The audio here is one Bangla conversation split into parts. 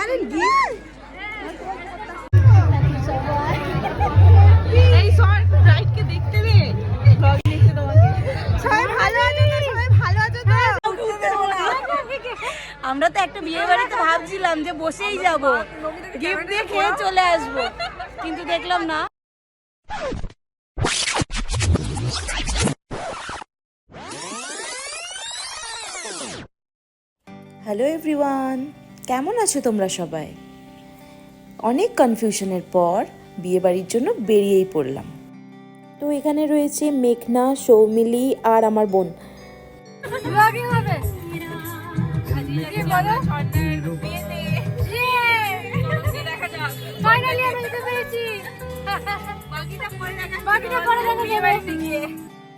আরে gift? এই রাইটকে দেখতে রে ব্লগ দেখতে তোমাকে সবাই ভালো আছো তো? সবাই ভালো আছো তো? আমরা তো একটা বিয়ে বাড়িতে ভাবছিলাম যে বসেই যাব। গিফট দিয়ে খেয়ে চলে আসব। কিন্তু দেখলাম না। হ্যালো এভরিওয়ান কেমন আছো তোমরা সবাই? অনেক কনফিউশনের পর বিয়েবাড়ির জন্য বেরিয়েই পড়লাম। তো এখানে রয়েছে মেঘনা সৌমিলি আর আমার বোন।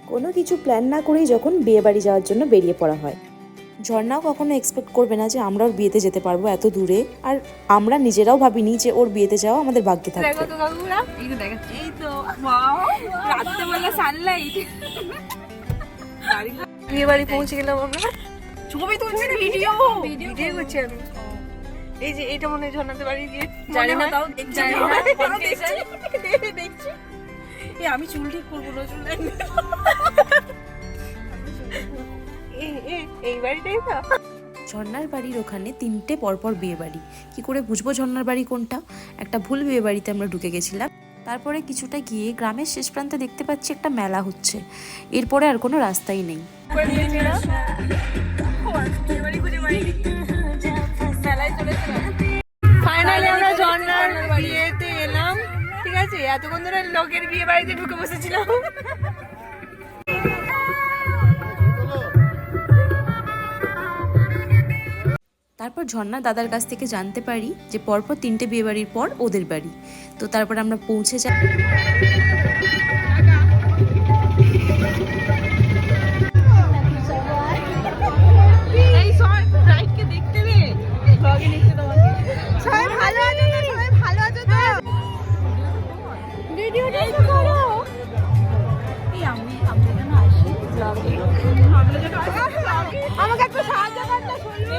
কোনো কিছু প্ল্যান না করেই যখন বিয়েবাড়ি যাওয়ার জন্য বেরিয়ে পড়া হয়। ঝর্ণাও কখনো এক্সপেক্ট করবে না যে আমরা ওর বিয়েতে যেতে পারব এত দূরে। আর আমরা নিজেরাও ভাবিনি যে ওর বিয়েতে যাওয়া আমাদের ভাগ্যে থাকবে। বিয়ে বাড়ি পৌঁছে গেলাম আমরা। ছবি তুলছি ভিডিও ভিডিও করছি আমি। এই যে এটা মনে হয় ঝর্ণাতে বাড়ি দিয়ে জানি না। তাও জানি না। দেখছি দেখছি। এই আমি চুল ঠিক করব না চুল। এই বাড়িটাই তো। ঝর্ণার বাড়ির ওখানে তিনটে পরপর বিয়ে বাড়ি কি করে বুঝব ঝর্নার বাড়ি কোনটা? একটা ভুল বিয়ে বাড়িতে আমরা ঢুকে গেছিলাম। তারপরে কিছুটা গিয়ে গ্রামের শেষ প্রান্তে দেখতে পাচ্ছি একটা মেলা হচ্ছে। এরপরে আর কোনো রাস্তাই নেই। ফাইনালি আমরা ঝর্ণার বিয়েতে এলাম। ঠিক আছে এতক্ষণ ধরে লোকের বিয়ে বাড়িতে ঢুকে বসেছিলাম। তারপর ঝর্ণা দাদার কাছ থেকে জানতে পারি যে পরপর তিনটে বিয়ে বাড়ির পর ওদের বাড়ি। তো তারপর আমরা পৌঁছে যাই আমাকে একটু সাহায্য করতে শুনবি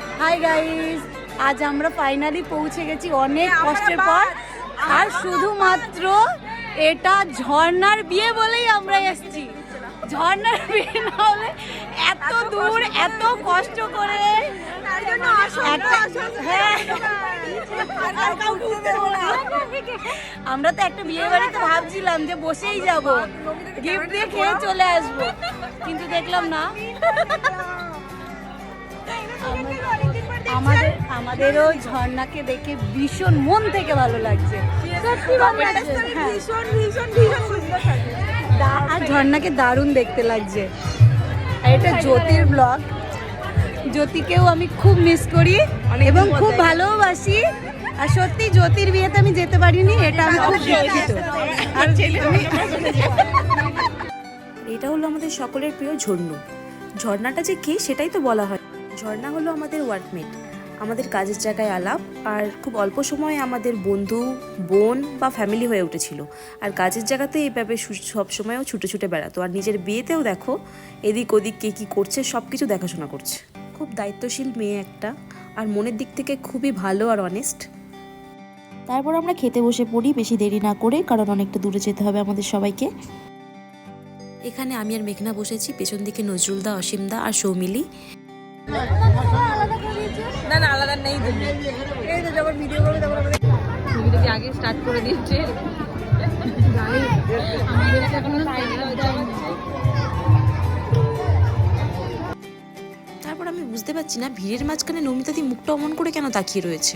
হাই গাইস আজ আমরা ফাইনালি পৌঁছে গেছি অনেক কষ্টের পর। আর শুধুমাত্র এটা ঝর্ণার বিয়ে বলেই আমরা এসেছি। ঝর্ণার বিয়ে না হলে এত দূর এত কষ্ট করে। হ্যাঁ। আমরা তো একটা বিয়ে বাড়িতে ভাবছিলাম যে বসেই যাব। গিফট দিয়ে খেয়ে চলে আসব। কিন্তু দেখলাম না। আমাদেরও ঝর্ণাকে দেখে ভীষণ মন থেকে ভালো লাগছে। সত্যি ভালো লাগছে। হ্যাঁ। ভীষণ ভীষণ ভীষণ সুন্দর থাকে। দা- আর ঝর্ণাকে দারুণ দেখতে লাগছে। আর এটা জ্যোতির ব্লগ জ্যোতিকেও আমি খুব মিস করি এবং খুব ভালোবাসি। আর সত্যি জ্যোতির বিয়েতে আমি যেতে পারিনি এটা আমি খুব দুঃখিত। আর এটা হলো আমাদের সকলের প্রিয় ঝর্ণু ঝর্ণাটা যে কে সেটাই তো বলা হয়। ঝর্ণা হলো আমাদের ওয়ার্কমেট আমাদের কাজের জায়গায় আলাপ, আর খুব অল্প সময়ে আমাদের বন্ধু, বোন বা ফ্যামিলি হয়ে উঠেছিল। আর কাজের জায়গাতে এইভাবে সবসময়ও ছুটে ছুটে বেড়াতো। আর নিজের বিয়েতেও দেখো, এদিক ওদিক কে কী করছে সব কিছু দেখাশোনা করছে। খুব দায়িত্বশীল মেয়ে একটা, আর মনের দিক থেকে খুবই ভালো আর অনেস্ট তারপর আমরা খেতে বসে পড়ি, বেশি দেরি না করে, কারণ অনেকটা দূরে যেতে হবে আমাদের সবাইকে। এখানে আমি আর মেঘনা বসেছি, পেছন দিকে নজরুলদা, অসীমদা আর সৌমিলি। না না, আলাদা নেই আগে স্টার্ট করে তারপর আমি বুঝতে পারছি না, ভিড়ের মাঝখানে নমিতাদি মুখটা অমন করে কেন তাকিয়ে রয়েছে?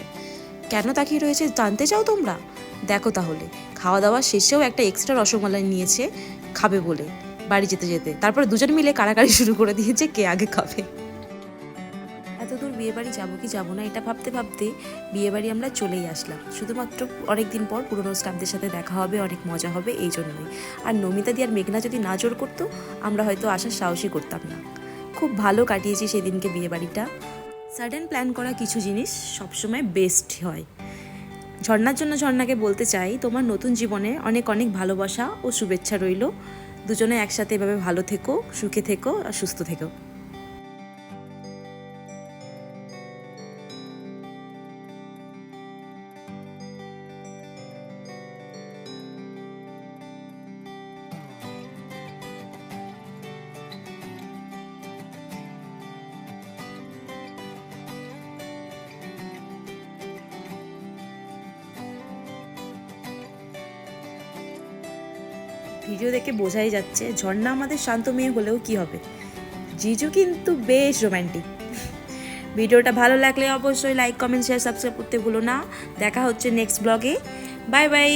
কেন তাকিয়ে রয়েছে জানতে চাও তোমরা? দেখো তাহলে খাওয়া দাওয়া শেষেও একটা এক্সট্রা রসমালাই নিয়েছে, খাবে বলে, বাড়ি যেতে যেতে। তারপরে দুজন মিলে কাড়াকাড়ি শুরু করে দিয়েছে কে আগে খাবে। বিয়েবাড়ি যাব কি যাব না, এটা ভাবতে ভাবতে বিয়েবাড়ি আমরা চলেই আসলাম। শুধুমাত্র অনেক দিন পর পুরনো স্টাফদের সাথে দেখা হবে, অনেক মজা হবে, এই জন্যই। আর নমিতা দি আর মেঘনা যদি না জোর করতো, আমরা হয়তো আসার সাহসই করতাম না। খুব ভালো কাটিয়েছি সেদিনকে বিয়েবাড়িটা। সাডেন প্ল্যান করা কিছু জিনিস সবসময় বেস্ট হয়। ঝর্নার জন্য ঝর্ণাকে বলতে চাই, তোমার নতুন জীবনে অনেক অনেক ভালোবাসা ও শুভেচ্ছা রইল। দুজনে একসাথে এভাবে ভালো থেকো, সুখে থেকো আর সুস্থ থেকো। ভিডিও দেখে বোঝাই যাচ্ছে ঝর্ণা আমাদের শান্ত মেয়ে হলেও কি হবে। জিজু কিন্তু বেশ রোম্যান্টিক ভিডিওটা ভালো লাগলে অবশ্যই লাইক কমেন্ট শেয়ার সাবস্ক্রাইব করতে ভুলো না। দেখা হচ্ছে নেক্সট ব্লগে বাই বাই